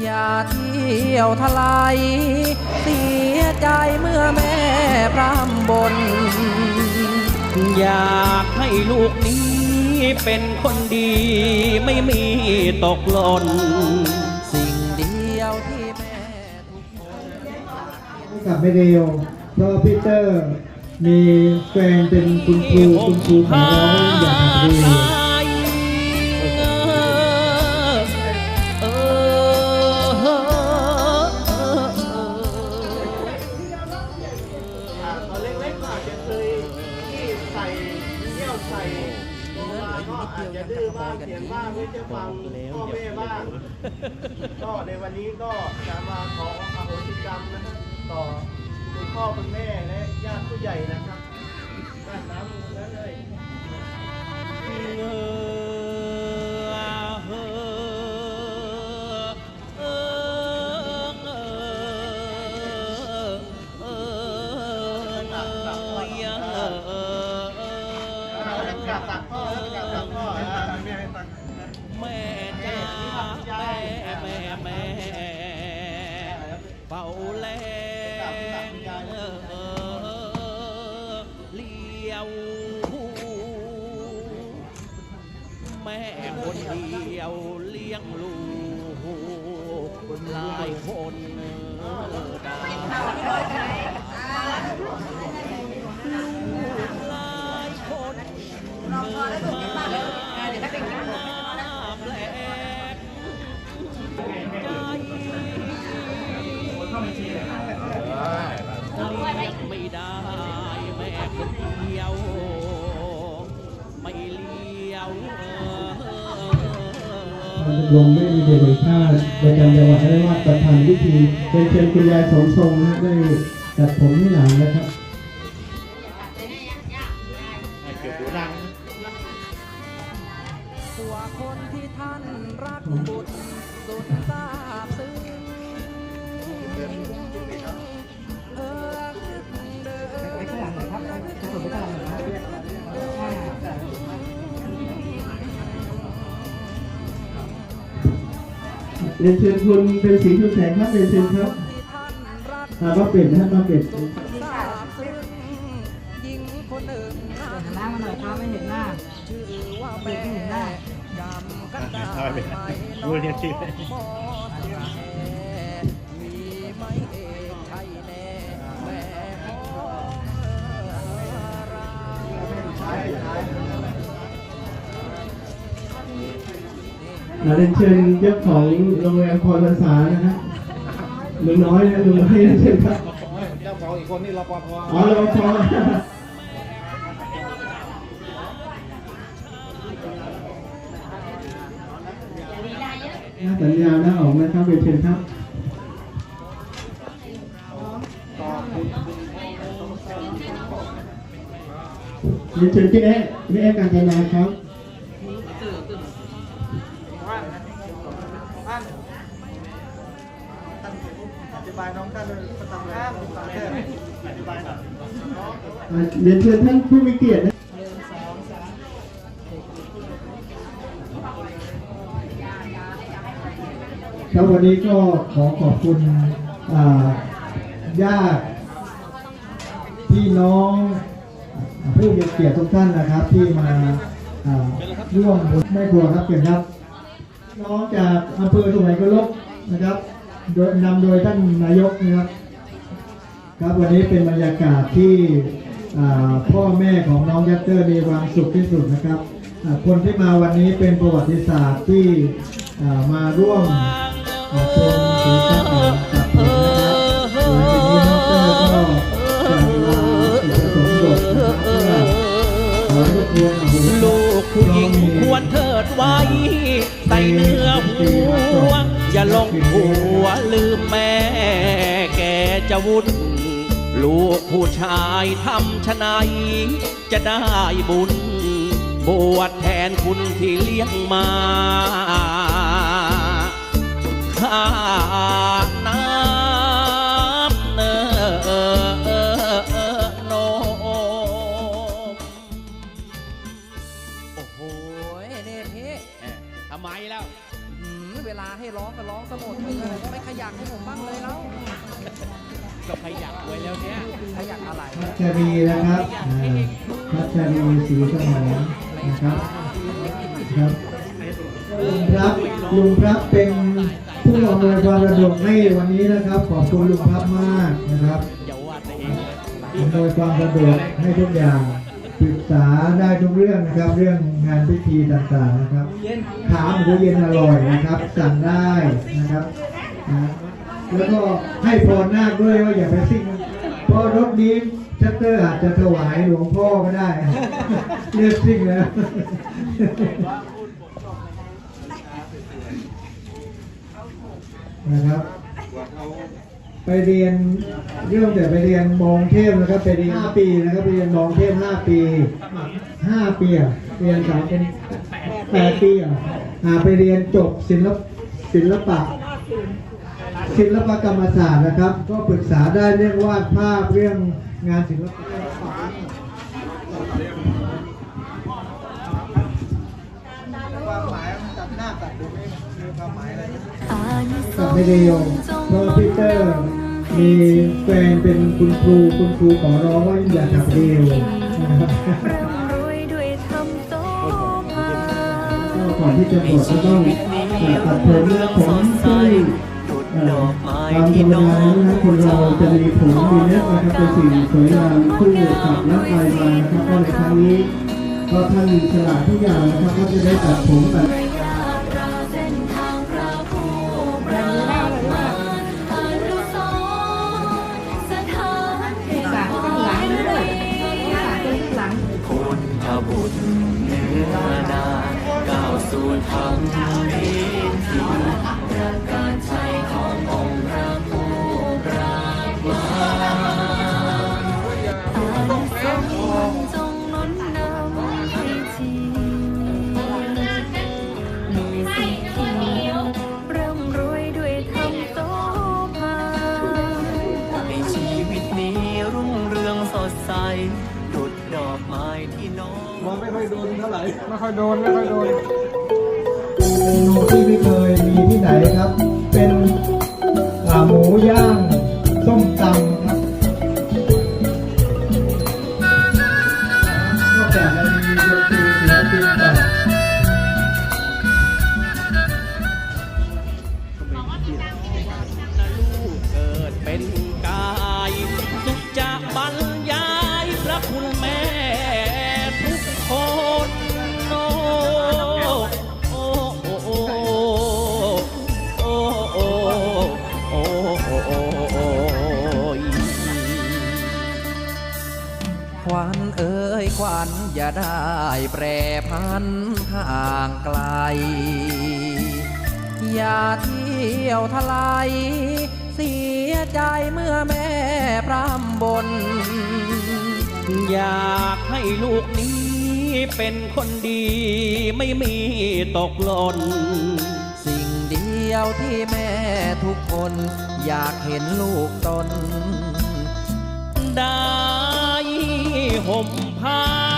อย่าเที่ยวทลายเสียใจเมื่อแม่พร่ำบน อยากให้ลูกนี้เป็นคนดีไม่มีตกหล่นสิ่งเดียวที่แม่ทุกคนกับไม่เร็วเพราะพีเตอร์มีแฟนเป็นคุณครูคุณครูของน้องอยากดี ก็อาจะดื้อบ้างเสียงบ้างไม่จะฟังพ่อแม่บ้างก็ในวันนี้ก็จะมาขออโหสิกรรมนะครับต่อคุณพ่อคุณแม่และญาติผู้ใหญ่นะครับด้านน้ำมือนั้นเลยกราบตักพ่อแล้วกรา แม่คนเดียวเลี้ยงลูกหลายคนดลูกหลายคนเกิดมา มันลงไม่มีเดชชาติประจำจังหวัดได้ว่าประธานพิธีเป็นเชิญคุณยายสมทรงนะได้จัดผมที่หลังนะครับตัวคนที่ท่านรักบุตรสุดซาบซึ้ง เรียนเชิญคุณเป็นสีชุมแสงครับเรียนเชิญครับที่ท่านรักอามาเป็ดนะมาเป็ดทราบซึ้งหญิงคนหนึ่งเปิดหน้ามาหน่อยครับไม่เห็นหน้าชื่อว่าแม่จำกันได้ไหมน้องหมอแม่ เรียนเชิญเจ้าของโรงแรมพรภาษานะฮะลุงน้อยนะลุงน้อยเรียนเชิญครับเจ้าของอีกคนนี่รปภอ๋อรปภหน้าสัญญาหน้าออกนะครับเรียนเชิญครับเรียนเชิญพี่แอ๊ะพี่แอ๊ะการจนาครับ เรียนเชิญท่านผู้มีเกียรตินะครับวันนี้ก็ขอขอบคุณญาติพี่น้องผู้มีเกียรติทุกท่านนะครับ ที่มาร่วมบุญแม่ครัวครับเกียรติครับ น้องจากอำเภอสุไหงโกลกนะครับ โดยนำโดยท่านนายกนะครับ ครับวันนี้เป็นบรรยากาศที่ พ่อแม่ของน้องยัตเตอร์มีความสุขที่สุดนะครับ คนที่มาวันนี้เป็นประวัติศาสตร์ที่มาร่วมอ่าชมศีรษะกับผมนะครับหลังจากนี้น้องเตอร์ก็จะลาอุปสมบทนะครับเพื่อขอให้ทุกคนลูกผู้หญิงควรเทิดไว้ ใส่เนื้อหัวอย่าหลงผัวลืมแม่แกจะวุ่น ลูกผู้ชายทำชะไหนจะได้บุญ บวชแทนคุณที่เลี้ยงมาข้า ก็ขยับไว้แล้วเนี่ยขยันอะไรพัชรีนะครับอ่าพัชรีศรีสมรนะครับครับลุงครับลุงครับเป็นผู้อำนวยความสะดวกให้วันนี้นะครับ ขอบคุณลุงครับมากนะครับอย่าว่าแต่เองเลยอำนวยความสะดวกให้ทุกอย่างปรึกษาได้ทุกเรื่องนะครับ เรื่องงานพิธีต่างๆนะครับขาหมูเย็นอร่อยนะครับ สั่งได้นะครับนะ แล้วก็ให้พรนาคด้วยว่าอย่าไปซิ่งเพราะรถนี้ชัตเตอร์อาจจะถวายหลวงพ่อก็ได้ เลือกซิ่งแล้วนะครับ ไปเรียนเรื่องแต่ไปเรียนมองเทพนะครับไปเรียนห้าปีนะครับไปเรียนมองเทพห้าปีห้าปีอะเรียนสามเป็นแปดปีอะอ่าไปเรียนจบศิลปศิลปะ ศิลปกรรมศาสตร์นะครับ ก็ปรึกษาได้เรื่องวาดภาพเรื่องงานศิลปะความหมายตัดหน้าตัดดูไม่ไรกับไม่ได้โยมเพราะพีเตอร์มีแฟนเป็นคุณครูคุณครูขอร้องว่าอย่าขับเร็วนะครับรวยวยทำโตพาก็ก่อนที่จะบวชก็ต้องตัดผมและผมที่ เอ่อตามธรรมดาแล้วนะคนเราจะมีผมมีเล็บนะครับเป็นสิ่งสวยงามคู่กับร่างกายมานะครับก็ในครั้งนี้ก็ท่านฉลาดทุกอย่างนะครับก็จะได้ตัดผมตัด อยโดนเท่าไหร่ ไม่ค่อยโดน ไม่ค่อยโดนเมนูที่ไม่เคยมีที่ไหนครับ เป็นอ่าหมูย่างส้มตำครับนอกจากจะมีดนตรีศิลปินต่างเกิดเป็นกายสุดจะบรรยายพระคุณแม่ วันเอ้ยควันอย่าได้แปรพันห่างไกล อย่าเที่ยวทลายเสียใจเมื่อแม่พร่ำบน อยากให้ลูกนี้เป็นคนดีไม่มีตกหล่นสิ่งเดียวที่แม่ทุกคน อยากเห็นลูกตนได้ 红帕